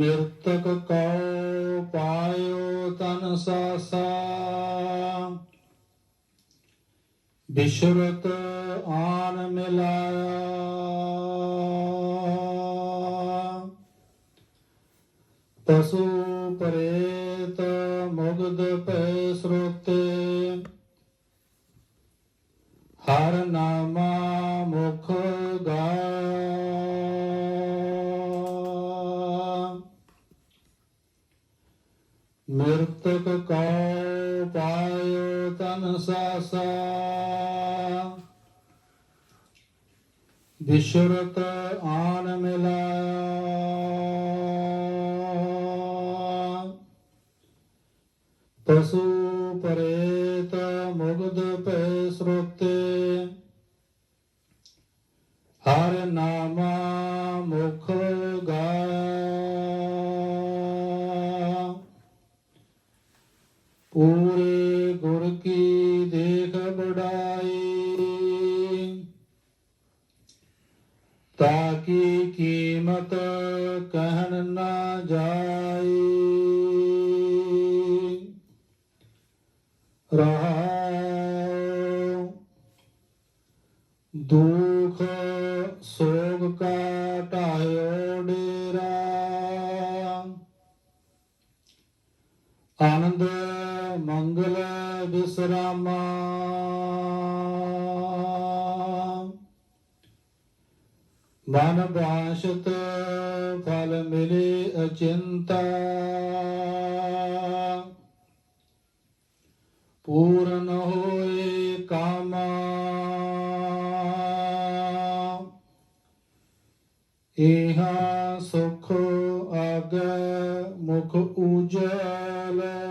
ਮਿਰਤਕ Q ਪਾਇਓ ਤਨ ਸਾਸਾ। ਬਿਸ਼ਰਤ ਆਨ ਮਿਲਾਇਆ। ਪਸ਼ੂ ਪ੍ਰੇਤ ਮੁਗਧ ਪੈ ਮਿਰਤਕ ਕਉ ਪਾਇਓ ਤਨ ਸਾਸਾ ਬਿਸ਼ਰਤ ਆਨ ਮਿਲਾਇਆ ਪਸ਼ੂ ਪਰੇਤ ਮੁਗਧ ਪੈ ਸਰੋਤੇ ਹਰ ਨਾਮਾ ਪੂਰੇ ਗੁਰ ਕੀ ਦੇਖ ਬੜਾਈ ਤਾਕੀ ਕੀਮਤ ਕਹਿਣ ਨਾ ਜਾਈ। ਰਹਾਉ ਦੁਖ ਸੋਗ ਕਾ ਢਾਇਓ ਡੇਰਾ। ਆਨੰਦ ਮੰਗਲ ਬਿਸਰਾਮਾ। ਮਨ ਬਾਸ਼ਤ ਫਲ ਮਿਲੇ ਅਚਿੰਤਾ। ਪੂਰਨ ਹੋਏ ਕਾਮਾ। ਇਹਾ ਸੁਖ ਆਗੈ ਮੁਖ ਉਜਲ।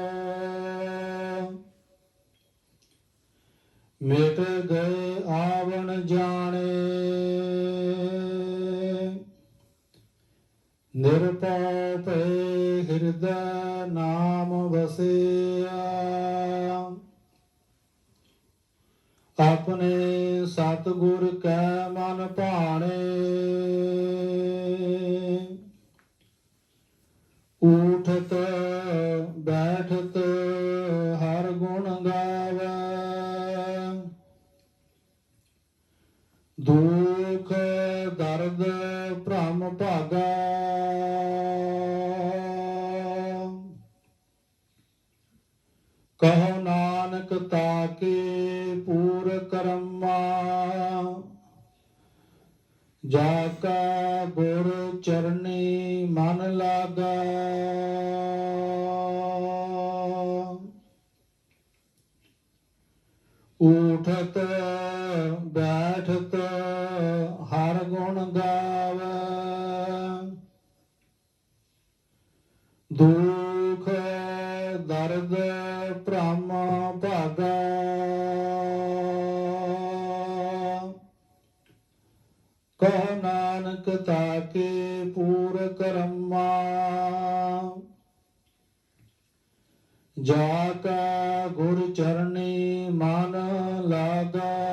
ਮਿਟ ਗਏ ਆਵਣ ਜਾਣੇ। ਨਿਰਭਉ ਭੈ ਹਿਰਦੈ ਨਾਮ ਵਸਿਆ। ਆਪਣੇ ਸਤਿਗੁਰ ਕੈ ਮਨ ਭਾਣੇ। ਉਠਤ ਦੁਖ ਦਰਦ ਭ੍ਰਮ ਭਾਗਾ। ਕਹੋ ਨਾਨਕ ਤਾਕੇ ਪੂਰ ਕਰਮਾ। ਜਾ ਕਾ ਗੁਰ ਚਰਨੀ ਮਨ ਲਾਗਾ। ਉਠਤ ਬੈ ਗਾਵੇ ਦੁਖ ਦਰਦ ਭ੍ਰਮ ਭਾਗਾ। ਕਹ ਨਾਨਕ ਤਾਕੇ ਪੂਰ ਕਰਮਾ ਜਾ ਕਾ ਗੁਰ ਚਰਨੀ ਮਨ ਲਾਗਾ।